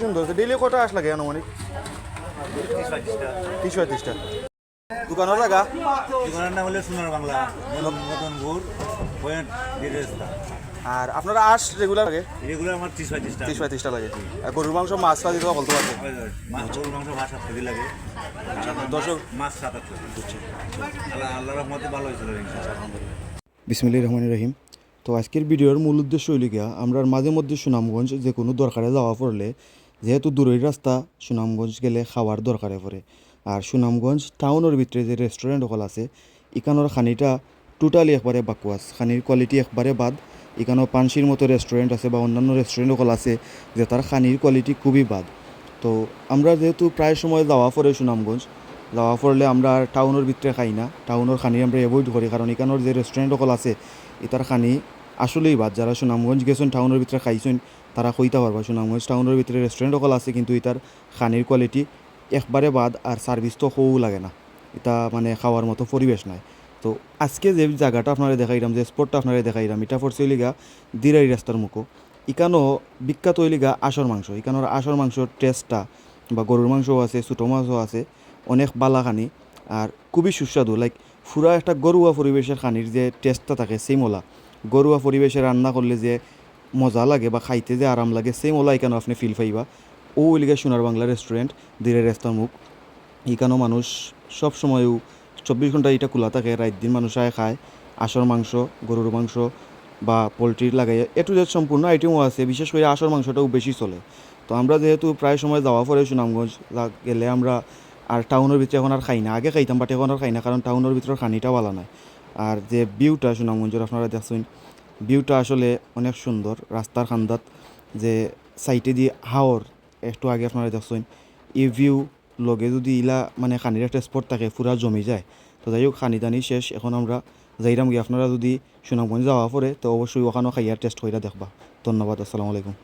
সুন্দর ডেলি কটা আস লাগে আনুমানিক? তিরিশ পঁয়ত্রিশটা। দোকানের জায়গা দোকানের নাম হলো সোনার বাংলা মদনপুর পয়েন্ট ডিরেস্তা আর আপনারা আস রেগুলার লাগে? এগুলো আমার ত্রিশ পঁয়ত্রিশটা। তিরিশ পঁয়ত্রিশটা লাগে। আর গরুর মাংস মাছ ফাছ দিতে বলতে পারবে গরুর মাংস সাত কেজি লাগে। দর্শক মাছ সাত আট কেজি। আল্লাহ আল্লাহ রহমতে ভালো হয়েছিল ইনশাআল্লাহ বিসমিল্লাহির রহমানির রহিম। তো আজকের ভিডিওর মূল উদ্দেশ্য হইল গিয়া আমরা মাঝে মধ্যে সুনামগঞ্জ যে কোনো দরকারে যাওয়া পড়লে যেহেতু দূরের রাস্তা, সুনামগঞ্জ গেলে খাওয়ার দরকারে পড়ে। আর সুনামগঞ্জ টাউনের ভিতরে যে রেস্টুরেন্ট সকল আছে ইকানোর খানিটা টোটালি একবারে বাকুয়াস। খানির কোয়ালিটি একবারে বাদ। এখানেও পানসির মতো রেস্টুরেন্ট আছে বা অন্যান্য রেস্টুরেন্ট সকল আছে, যে তার খানির কোয়ালিটি খুবই বাদ। তো আমরা যেহেতু প্রায় সময় যাওয়া পড়ে সুনামগঞ্জ, যাওয়া পড়লে আমরা টাউনের ভিতরে খাই না। টাউনের খানি আমরা এভয়েড করি, কারণ এখানোর যে রেস্টুরেন্ট সকল আছে, এটার খানি আসলেই বাদ, যারা সুনামগঞ্জ গেছেন, টাউনের ভিতরে খাইছেন, তারা কইতে পারবা, সুনামগঞ্জ টাউনের ভিতরে রেস্টুরেন্ট সকল আছে, কিন্তু এটার খানির কোয়ালিটি একবারে বাদ আর সার্ভিস তো হও লাগে না। এটা মানে খাওয়ার মতো পরিবেশ নাই। তো আজকে যে জায়গাটা আপনারা দেখাইলাম, যে স্পটটা আপনারা দেখাইলাম, এটা পড়ছে লিগা দিরাই রাস্তার মুখো। ইকানো বিখ্যাত হইলিগা আসর মাংস। ইকানোর আসর মাংসর টেস্টটা বা গরুর মাংসও আছে, ছোটো মাছও আছে, অনেক বালা খানি আর খুবই সুস্বাদু। লাইক পুরা একটা গরুয়া পরিবেশের খানির যে টেস্টটা থাকে সেই মোলা গরুয়া পরিবেশে রান্না করলে যে মজা লাগে বা খাইতে যে আরাম লাগে সেই মোলা এখানে আপনি ফিল পাইবা? ও ওইলিগা সোনার বাংলা রেস্টুরেন্ট দিরের রাস্তার মুখ। এখানেও মানুষ সব সময়ও চব্বিশ ঘণ্টা এটা খোলা থাকে, রাত দিন মানুষ আয় খায়। আসর মাংস, গরুর মাংস বা পোলট্রির লাগাই এ টু জেড সম্পূর্ণ আইটেমও আছে, বিশেষ করে আসর মাংসটাও বেশি চলে। তো আমরা যেহেতু প্রায় সময় যাওয়া পরে সুনামগঞ্জ গেলে আমরা আর টাউনের ভিতরে এখন আর খাই না। আগে খাইতাম বাট এখন আর খাই না, কারণ টাউনের ভিতরে খানিটা ভালো নয় আর যে ভিউটা সুনামগঞ্জের আপনারা দেখছেন ভিউটা আসলে অনেক সুন্দর। রাস্তার খান্দাত যে সাইটে দিয়ে হাওর, একটু আগে আপনারা দেখছেন, এই ভিউ লগে যদি ইলা মানে খানির একটা স্পট থাকে, পুরা জমি যায়। তো যাই হোক খানি দানি শেষ। এখন আমরা যাইরাম গিয়ে আপনারা যদি সুনামগঞ্জ যাওয়া পরে, তো অবশ্যই ওখানেও খাইয়ার টেস্ট কইরা দেখবা। ধন্যবাদ, আসসালামু আলাইকুম।